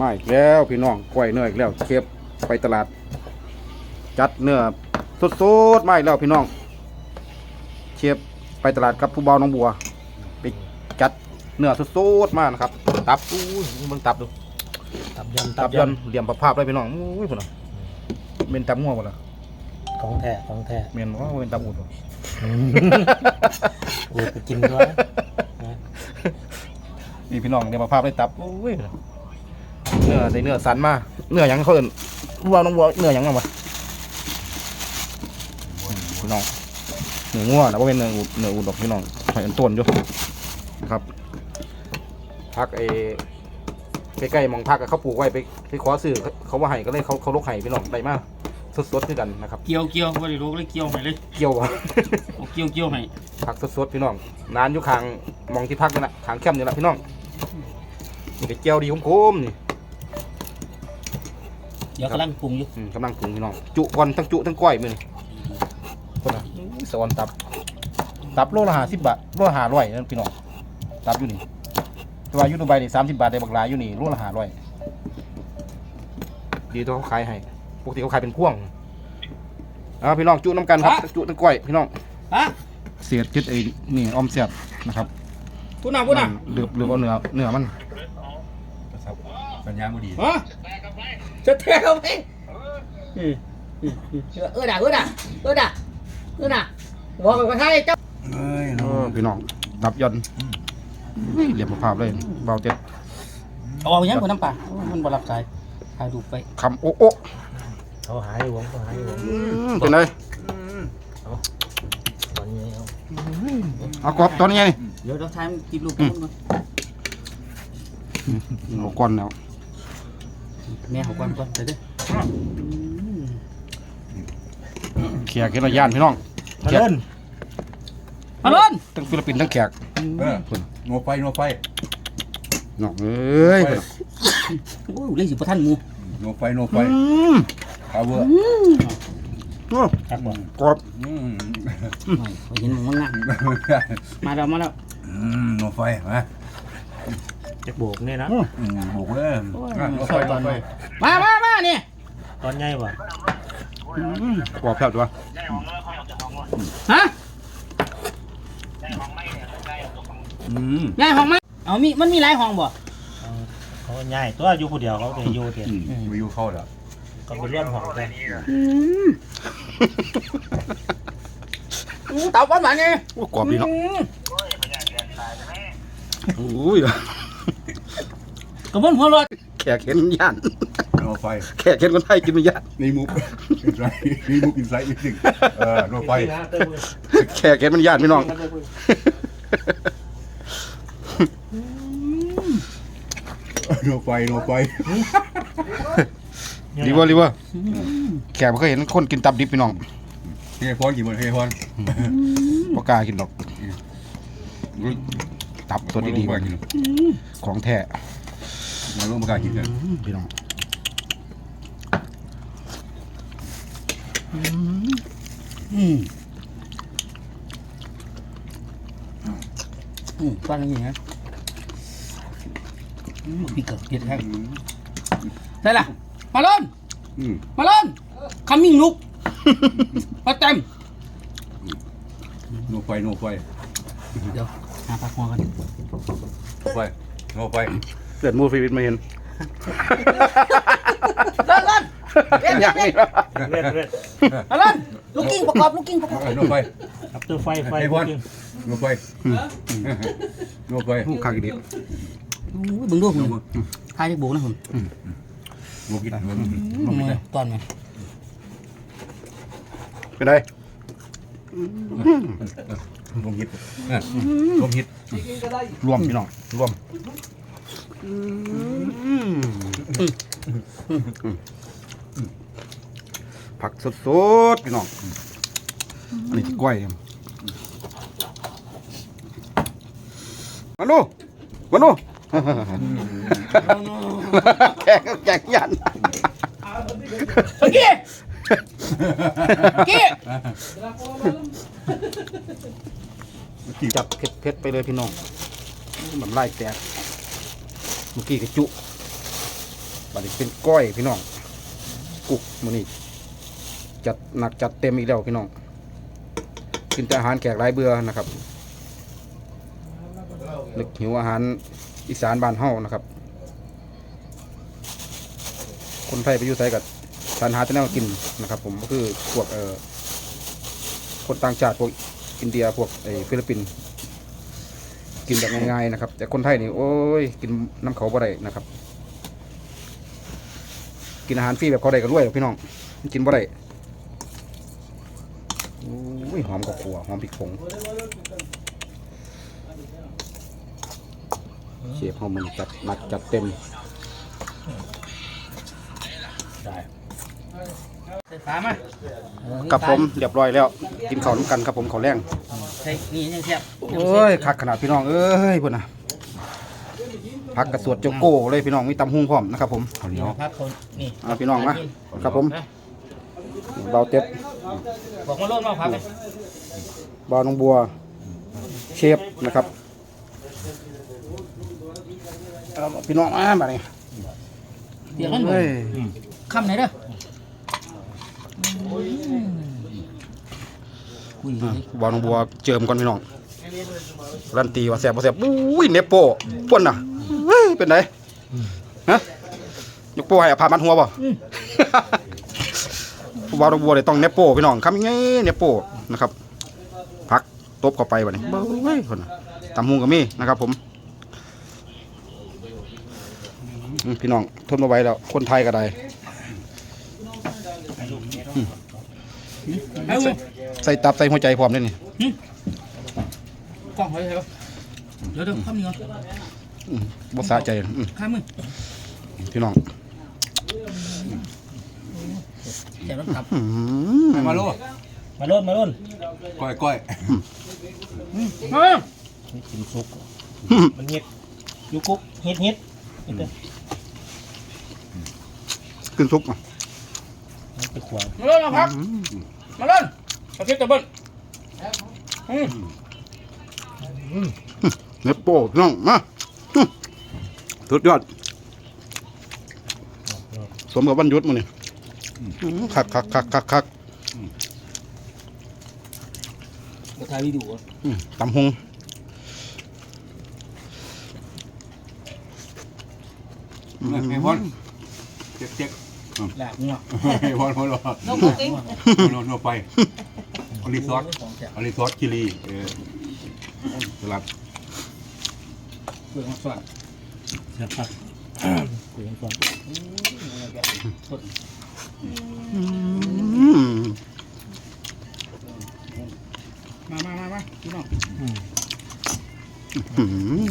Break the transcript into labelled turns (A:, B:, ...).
A: มาอีกแล้วพี่น้องกล้วยเนื้ออีกแล้วเชฟไปตลาด จัดเนื้อสดๆมาอีกแล้วพี่น้องเชฟไปตลาดกับผู้เบาวน้องบัวไปจัดเนื้อสดๆมานะครับ ตับอู้ยเบิ่งตับดู
B: ตับยัน
A: ตับยันเหลี่ยมประภาพเลยพี่น้องอุ้ยพุ่นน่ะเป็นตับง่วงพุ่นน่ะ
B: ของแท้ของแท้
A: เมนว่าเป็นตับอุดบ่
B: กูไปกินด้วย
A: นี่พี่น้องเหลี่ยมประภาพเลยตับอุ้ย เนื้อได้เนื้อสันมาเนื้อหยังเขาเอิ้นผู้เบาวน้องบัวเนื้อหยังเอามาพี่น้องเนื้องัวนะว่าเป็นเนื้ออุดเนื้ออุดดอกพี่น้องหอยอันต้นอยู่นะครับพักไอ้ใกล้ๆหมองพักอะเขาปลูกไว้ไปไปขอซื้อเขาว่าให้ก็เลยเขาเขาลกให้พี่น้องได้มากสดๆคือกันนะครับ
C: เกี่ยวเกี่ยวบ่ได้รู้เลยเกี่ยวให้เลย
A: เกี่ยวอะ
C: เอาเกี่ยวเกี่ยวให้
A: ผักสดๆพี่น้องนานอยู่ข้างหมองที่พักนี่แหละข้างแคมป์นี่แหละพี่น้องนี่เป็นเจียวดีคมๆนี่
C: เดี๋ยวกำลังปรุงอยู่
A: อืมกำลังปรุงพี่น้องจุก่อนทั้งจุทั้งก้อยมือนี่คนอะอื้อสอนตับ ตับโลละห้าสิบบาทโลละห้าร้อยนั่นพี่น้องตับอยู่นี่แตัวาอยูดูใบนี่สามสิบบาทได้บักหลายอยู่นี่โลละห้าร้อยดีตัวเขาขายให้ปกติเขาขายเป็นพ่วงเอาพี่น้องจุน้ำกันครับทั้งจุทั้งก้อยพี่น้อง
C: ฮะ
A: เสียดจิตไอ้นี่ออมเสียบนะครับ
C: พูดน่ะพูดน่ะ
A: เดือบเดือบเอาเนื้อเนื้อมัน
D: สัญญาณบ่ดี
C: ฮะ จะแทงเอาไปอืมอืมอืมเออด่าเออด่าเออด่าเออด่าบอกกับใครเจ้า
D: เอ้ย
A: เออพี่น้องดับยอนเฮ้ยเหลี่ยมภาพเลยเบาเจ็ด
C: เอาเอายังคนน้ำปลาโอ้มันบ่รับสายถ่ายรูปไป
A: คำโอ๊ะโอ๊ะ
B: เขาหายหวงเขาหายหวง
A: อืมเป็นไง
B: ตอนนี้เอา
A: เอากรอบตอนนี้ไงนี่
C: เดี๋ยวเราถ่ายมันกินรูปกันก่อน
A: เอาก้อนแล้ว
C: แม่เขาก่อนก่อนเดี๋ยวเด้อ
A: แขกเห็นระยานพี่น้อง
B: มา
A: แขก
B: เล่น
C: มาเล่น
A: ทั้งฟิลิปปินส์ทั้งแขก
D: เออโนไฟโนไฟ
A: น้องเอ้ย
C: โอ้ยเล่นสิบ่ทันหมู
D: โนไฟโนไฟ
A: อืม
D: พาวเวอร์
A: โอ้
B: ครับบ่
A: กรอบ
D: อืม
C: ไม่เขาเห็นหมูมันงามมาแล้วมาแล้ว
D: อืมโนไฟมา
B: จะโบกเนี่ยนะ
D: อืมบุกเลยโนไฟโนไฟ
C: มามามานี่
B: ตอนใหญ่บ่
A: อืมกรอบแซ่บตัว
C: ฮะ
D: อืม
C: ยายห้องไหมเอามีมันมีหลายห้องบ่
B: เขาใหญ่ตัวอยู่คนเดียวเขาแต่อยู่เดียว
D: อืมวิวเข้าแล้ว
B: ก็ไปเลื่อนห้องกัน
C: อู้เต่าก้อนหวานไง
A: โอ้กรอบดีเนาะโอ้ย
C: กระบวนหัวรถ
A: แขกเห็นย่าน
D: โนไฟ
A: แขกเห็นคนไทยกินไม่ย่าน
D: นี่มุกอินไซด์นี่มุกอินไซด์อีกสิ่งเออโนไฟ
A: แขกเห็นมันย่านพี่น้อง
D: โนไฟโนไฟ
A: รีเวอร์รีเวอร์แขกไม่เคยเห็นคนกินตับดิบพี่น้อง
D: เฮ้ยพอนกี่หมดเฮ้ยพอน
A: บ่กล้ากินหรอกตับตัวดีๆ
D: มา
A: มัน
D: กิน
A: ของแท้
D: มาลงมาการกินกัน
A: พี่น้อง
C: อืมอืมฟังอย่างนี้นะอืมพี่เกิดเพียรแท้ใช่ล่ะ มาเล่น
D: อืม
C: มาเล่นคำมิ่งลุกมาเต็ม
D: โนไฟโนไฟ
C: เดี๋ยวหาปากหัวกัน
D: โนไฟโนไฟ
A: เกิดมูฟีวิตมาเห็น
C: เล่นเล่นเล่น
A: อย่าง
C: เล่น
A: นี้
B: เล่นเล่น
C: มาเล่นลูกกิ้งประกอบลูกกิ้งประกอบ
D: โนไฟ
B: ครับตัวไฟไฟ
D: ไอ้พอนโนไฟโนไฟ
A: หูคากอีเดียว
C: อู้ยเบึงดูผมทายที่โบนะผม
D: โนกินโน
C: อืมตอนไหน
A: เป็นไง
D: ลมฮิตลมฮิต
A: รวมพี่น้องรวม ผักสดๆพี่น้อง อันนี้ที่กล้วยครับมาดูมาดูแขกแขกยัน
C: เมื่อกี้เมื่อกี้
A: จับเผ็ดเผ็ดๆไปเลยพี่น้องมันไล่แตก เมื่อกี้กระจุบัดนี้เป็นก้อยพี่น้อง กุกมือนี้จัดหนักจัดเต็มอีกแล้วพี่น้อง กินแต่อาหารแขกหลายเบื่อนะครับนึกหิวอาหารอีสานบ้านเฮานะครับ คนไทยไปอยู่ไสกับสรรหาแต่แนวกินนะครับ ผมก็คือพวกเอ่อคนต่างชาติพวกอินเดียพวกไอฟิลิปปินส์ กินแบบง่ายๆนะครับ แต่คนไทยนี่โอ้ยกินน้ำเขาบ่ได้นะครับ กินอาหารฟรีแบบเขาได้ก็รวยหรอกพี่น้องกินบ่ได้โอ้ยหอมกับขัวหอมพริกผงเชฟเฮามันจัดหนักจัดเต็ม
B: ได้
C: ใส่ฝามา
A: กับผมเรียบร้อยแล้ว กินข้าวน้ำกันครับผมข้าวแรง
C: ใส่นี่ยังเทียบ
A: โอ้ยคักขนาดพี่น้องเอ้ยพุ่นนะพักกระสวดโจโก้เลยพี่น้องมีตำหุงพร้อมนะครับผมข้าวเหนียว
C: พักคนนี่
A: เอาพี่น้องมาครับผมเบาเต็บ
C: บอกมาโลดมาพักเลย
A: เบาน้องบัวเชฟนะครับเอาพี่น้องมาบัดนี้
C: เดี๋ยวกัน
A: เฮ้ย
C: คำไหนเด้อคุย
A: อะเบาน้องบัวเจิมก่อนพี่น้องรันตีว่าแซ่บบ่แซ่บอุ้ยเนปโป้ป่นน่ะเฮ้ยเป็นไงฮะยกโป้ให้อภาพมัดหัวบ่ผู้บ่าวดอกบัวเลยต้องเนปโป้พี่น้องคำยังไงเนปโป้นะครับพักตบเข้าไปบัดนี้เบ้ยคนน่ะตำหุงก็มีนะครับ ผมอืมพี่น้องทนมาไหว้แล้ว คนไทยก็ได้
C: เอา
A: ใส่ใส่ตับใส่หัวใจพร้อมด้วยนี่
C: กล้องไว้ใช่ปะเดี๋ยวเดี๋ยวข้ามนี่ก่อน
A: อืมบ่สะใจอืม
C: ข้ามมือ
A: พี่น้อง
C: แจกน้ำตับ
A: อืม
D: มาโล
B: มาโล่นมาโล่น
D: ก้อยก้อย
C: เฮ้ย
B: นี่กินซุกมันเฮ็ดอยู่กุ๊กเฮ็ดเฮ็ดเฮ็ดเด้อ
A: ขึ้นซุปอะ
B: มันไปขวาง
C: มาโลดมาพักมาเล่ นมาเก็บตะเบิ้ลอืม
A: เนปโป้พี่น้องมาอืมสุดยอด สมกับวันหยุดมื้อนี้อืมคักคักคักคักคัก
C: มาถ่ายวิดีโอ
A: อืมตำหง
D: ไอ้พอนเจ๊กเจ๊ก
C: แหลกงัว
D: ไอ้พอนพอนรอ
C: น้องกุ๊กเอง
D: โนโนไปอลิซอส
C: ของแจก
D: อลิซอสชิลีเออสลัด
C: เปลือกมาสวัสด
B: เสียบครับคุยกันก่อน
A: อืม
C: มามามามาพี่น้อง
A: อืม